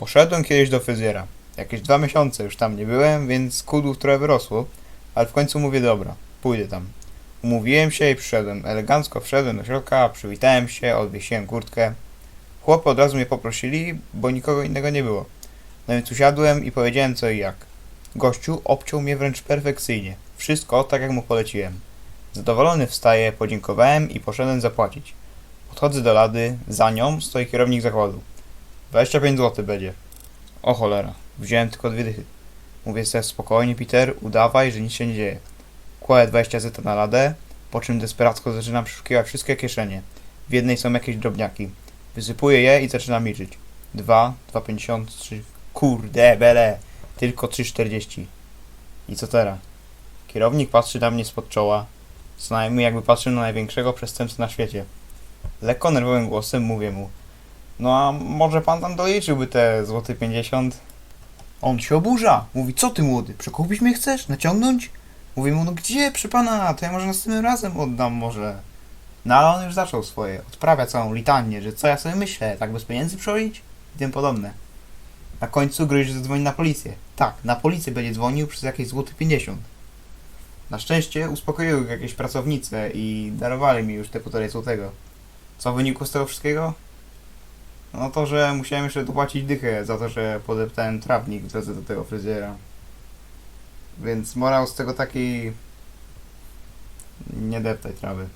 Poszedłem kiedyś do fryzjera. Jakieś dwa miesiące już tam nie byłem, więc kudłów trochę wyrosło, ale w końcu mówię dobra, pójdę tam. Umówiłem się i przyszedłem. Elegancko wszedłem do środka, przywitałem się, odwiesiłem kurtkę. Chłopy od razu mnie poprosili, bo nikogo innego nie było. No więc usiadłem i powiedziałem co i jak. Gościu obciął mnie wręcz perfekcyjnie. Wszystko tak jak mu poleciłem. Zadowolony wstaję, podziękowałem i poszedłem zapłacić. Podchodzę do lady, za nią stoi kierownik zakładu. 25 zł będzie. O cholera, wziąłem tylko dwie dychy. Mówię sobie spokojnie, Peter, udawaj, że nic się nie dzieje. Kładę 20 zeta na ladę, po czym desperacko zaczynam przeszukiwać wszystkie kieszenie. W jednej są jakieś drobniaki. Wysypuję je i zaczynam liczyć. 2, 2,50, 3, kurde bele, tylko 3,40. I co teraz? Kierownik patrzy na mnie spod czoła, co jakby patrzył na największego przestępcę na świecie. Lekko nerwowym głosem mówię mu, no a może pan tam doliczyłby te złoty 50? On się oburza. Mówi, co ty młody, przekupić mnie chcesz? Naciągnąć? Mówię mu, no gdzie, przy pana, to ja może następnym razem oddam może. No ale on już zaczął swoje, odprawia całą litanię, że co ja sobie myślę, tak bez pieniędzy przerobić? I tym podobne. Na końcu że zadzwoni na policję. Tak, na policję będzie dzwonił przez jakieś złoty 50. Na szczęście uspokoiły go jakieś pracownice i darowali mi już te półtorej złotego. Co wynikło z tego wszystkiego? No to, że musiałem jeszcze dopłacić dychę za to, że podeptałem trawnik w drodze do tego fryzjera. Więc morał z tego taki... Nie deptaj trawy.